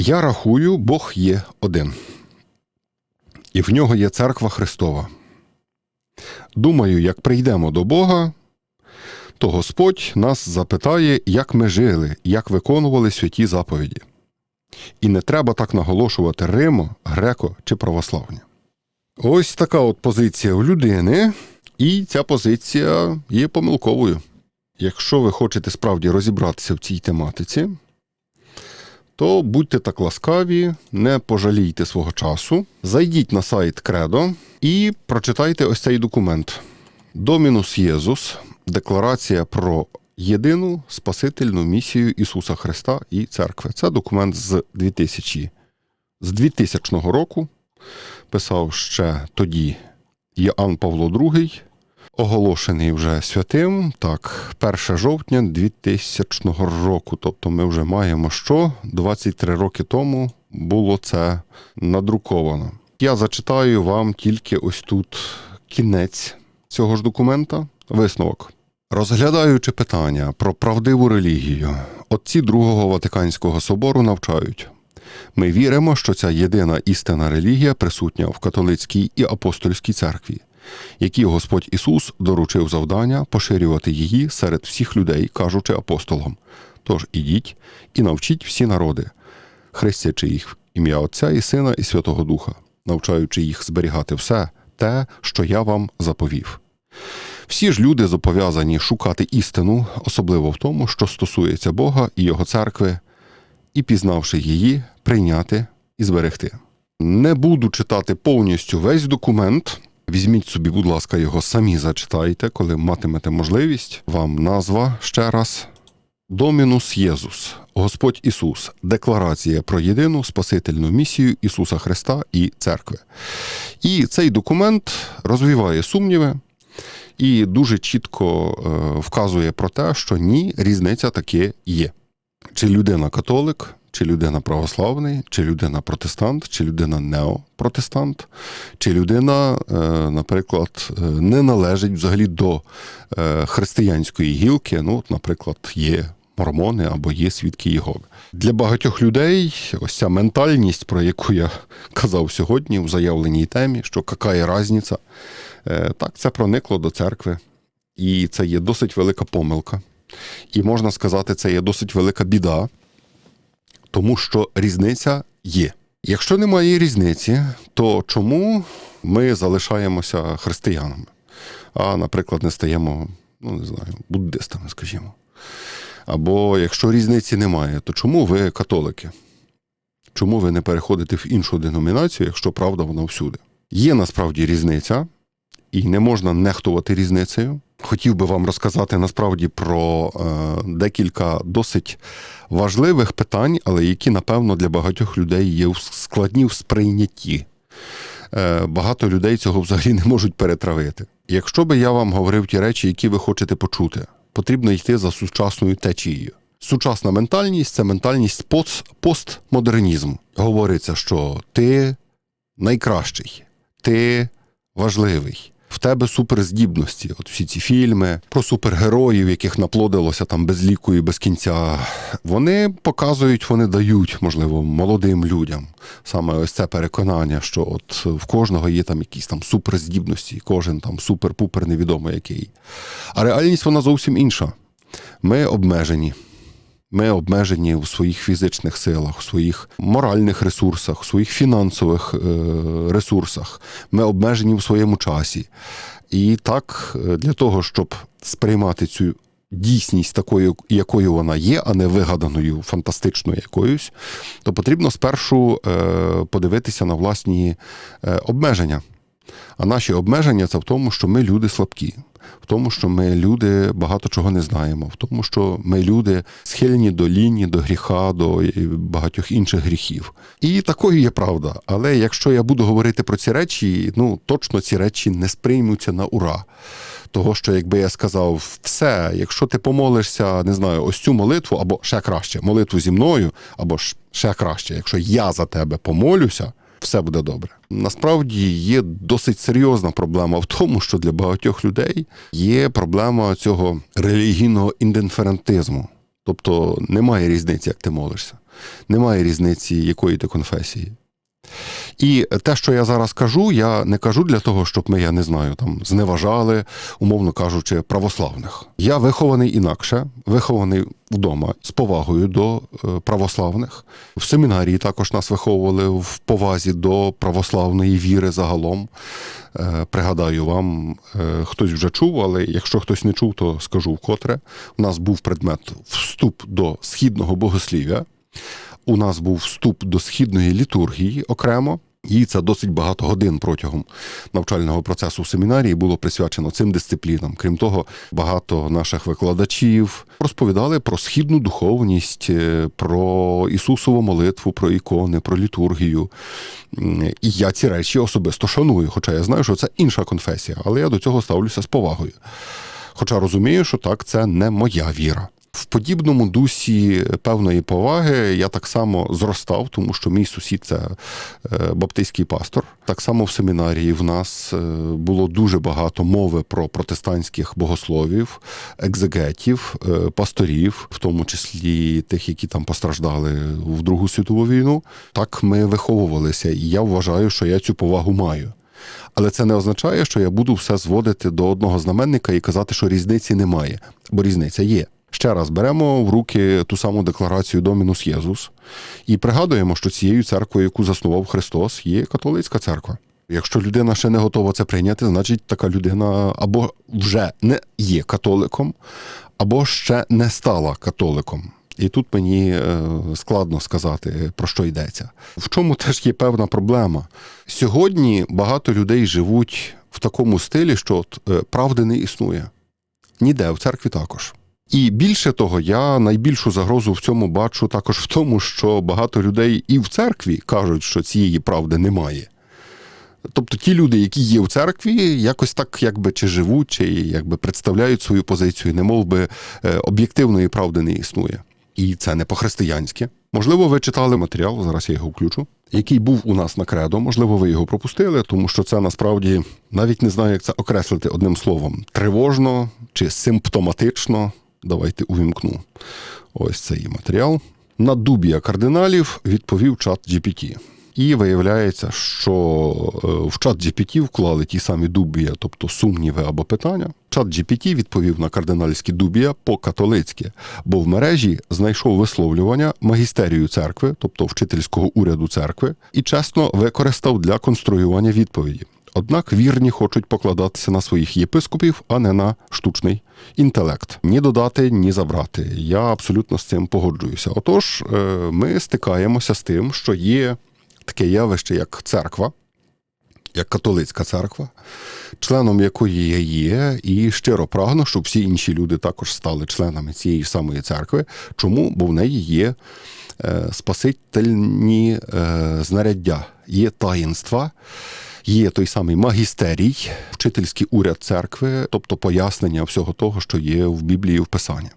Я рахую, Бог є один. І в нього є церква Христова. Думаю, як прийдемо до Бога, то Господь нас запитає, як ми жили, як виконували святі заповіді. І не треба так наголошувати Римо, греко чи православні. Ось така от позиція у людини, і ця позиція є помилковою. Якщо ви хочете справді розібратися в цій тематиці, то будьте так ласкаві, не пожалійте свого часу, зайдіть на сайт Кредо і прочитайте ось цей документ. Домінус Єзус декларація про єдину спасительну місію Ісуса Христа і церкви. Це документ з 2000, з 2000 року. Писав ще тоді Іоанн Павло II, оголошений вже святим. Так, 1 жовтня 2000 року. Тобто ми вже маємо що 23 роки тому було це надруковано. Я зачитаю вам тільки ось тут кінець цього ж документа, висновок. Розглядаючи питання про правдиву релігію, отці Другого Ватиканського собору навчають. Ми віримо, що ця єдина істинна релігія присутня в католицькій і апостольській церкві, які Господь Ісус доручив завдання поширювати її серед всіх людей, кажучи апостолам. Тож ідіть і навчіть всі народи, хрестячи їх в ім'я Отця і Сина і Святого Духа, навчаючи їх зберігати все те, що я вам заповів. Всі ж люди зобов'язані шукати істину, особливо в тому, що стосується Бога і Його церкви, і, пізнавши її, прийняти і зберегти. Не буду читати повністю весь документ. Візьміть собі, будь ласка, його самі зачитайте, коли матимете можливість. Вам назва ще раз. Домінус Єзус, Господь Ісус, декларація про єдину спасительну місію Ісуса Христа і церкви. І цей документ розвиває сумніви і дуже чітко е, вказує про те, що ні, різниця таки є. Чи людина католик, чи людина православний, чи людина протестант, чи людина неопротестант, чи людина, е, наприклад, е, не належить взагалі до е, християнської гілки. Ну, наприклад, є мормони або є свідки Єгови. Для багатьох людей ось ця ментальність, про яку я казав сьогодні в заявленій темі, що яка є різниця, так це проникло до церкви, і це є досить велика помилка. І можна сказати, це є досить велика біда, тому що різниця є. Якщо немає різниці, то чому ми залишаємося християнами? А, наприклад, не стаємо, ну не знаю, буддистами, скажімо. Або якщо різниці немає, то чому ви католики? Чому ви не переходите в іншу деномінацію, якщо правда вона всюди? Є насправді різниця, і не можна нехтувати різницею. Хотів би вам розказати насправді про е, декілька досить важливих питань, але які, напевно, для багатьох людей є складні в сприйнятті. Е, Багато людей цього взагалі не можуть перетравити. Якщо би я вам говорив ті речі, які ви хочете почути, потрібно йти за сучасною течією. Сучасна ментальність це ментальність пост постмодернізму. Говориться, що ти найкращий, ти важливий тебе суперздібності. От всі ці фільми про супергероїв, яких наплодилося там без ліку і без кінця. Вони показують, вони дають, можливо, молодим людям саме ось це переконання, що от в кожного є там якісь там суперздібності, кожен там супер-пупер невідомо який. А реальність вона зовсім інша. Ми обмежені. Ми обмежені у своїх фізичних силах, у своїх моральних ресурсах, у своїх фінансових е, ресурсах. Ми обмежені в своєму часі. І так, е, для того, щоб сприймати цю дійсність такою, якою вона є, а не вигаданою, фантастичною якоюсь, то потрібно спершу е, подивитися на власні обмеження. А наші обмеження це в тому, що ми люди слабкі в тому, що ми люди багато чого не знаємо, в тому, що ми люди схильні до лінії, до гріха, до багатьох інших гріхів. І такою є правда. Але якщо я буду говорити про ці речі, ну точно ці речі не сприймуться на ура. Того, що якби я сказав, все, якщо ти помолишся, не знаю, ось цю молитву, або ще краще, молитву зі мною, або ще краще, якщо я за тебе помолюся, все буде добре. Насправді є досить серйозна проблема в тому, що для багатьох людей є проблема цього релігійного індиферентизму. Тобто немає різниці, як ти молишся, немає різниці, якої ти конфесії. І те, що я зараз кажу, я не кажу для того, щоб ми, я не знаю, там зневажали, умовно кажучи, православних. Я вихований інакше, вихований вдома з повагою до е, православних. В семінарії також нас виховували в повазі до православної віри загалом. Е, Пригадаю вам, е, хтось вже чув, але якщо хтось не чув, то скажу вкотре. У нас був предмет вступ до східного богослів'я. У нас був вступ до східної літургії окремо. І це досить багато годин протягом навчального процесу в семінарії було присвячено цим дисциплінам. Крім того, багато наших викладачів розповідали про східну духовність, е, про Ісусову молитву, про ікони, про літургію. І я ці речі особисто шаную, хоча я знаю, що це інша конфесія, але я до цього ставлюся з повагою. Хоча розумію, що так, це не моя віра. В подібному дусі певної поваги я так само зростав, тому що мій сусід це е, баптистський пастор. Так само в семінарії в нас е, було дуже багато мови про протестантських богословів, екзегетів, е, пасторів, в тому числі тих, які там постраждали в Другу світову війну. Так ми виховувалися, і я вважаю, що я цю повагу маю. Але це не означає, що я буду все зводити до одного знаменника і казати, що різниці немає, бо різниця є. Ще раз беремо в руки ту саму декларацію Домінус Єзус і пригадуємо, що цією церквою, яку заснував Христос, є католицька церква. Якщо людина ще не готова це прийняти, значить така людина або вже не є католиком, або ще не стала католиком. І тут мені е, складно сказати, про що йдеться. В чому теж є певна проблема. Сьогодні багато людей живуть в такому стилі, що от, е, правди не існує. Ніде, в церкві також. І більше того, я найбільшу загрозу в цьому бачу також в тому, що багато людей і в церкві кажуть, що цієї правди немає. Тобто ті люди, які є в церкві, якось так якби чи живуть, чи якби представляють свою позицію, не би е, об'єктивної правди не існує. І це не по-християнськи. Можливо, ви читали матеріал, зараз я його включу, який був у нас на кредо. Можливо, ви його пропустили, тому що це насправді навіть не знаю, як це окреслити одним словом: тривожно чи симптоматично. Давайте увімкну. Ось цей матеріал. На дубія кардиналів відповів чат GPT. І виявляється, що е, в чат GPT вклали ті самі дубія, тобто сумніви або питання. Чат GPT відповів на кардинальські дубія по-католицьки, бо в мережі знайшов висловлювання магістерію церкви, тобто вчительського уряду церкви, і чесно використав для конструювання відповіді. Однак вірні хочуть покладатися на своїх єпископів, а не на штучний інтелект. Ні додати, ні забрати. Я абсолютно з цим погоджуюся. Отож, е, ми стикаємося з тим, що є таке явище, як церква, як католицька церква, членом якої я є, і щиро прагну, щоб всі інші люди також стали членами цієї самої церкви. Чому? Бо в неї є е, спасительні е, знаряддя, є таїнства. Є той самий магістерій, вчительський уряд церкви, тобто пояснення всього того, що є в Біблії в Писанні.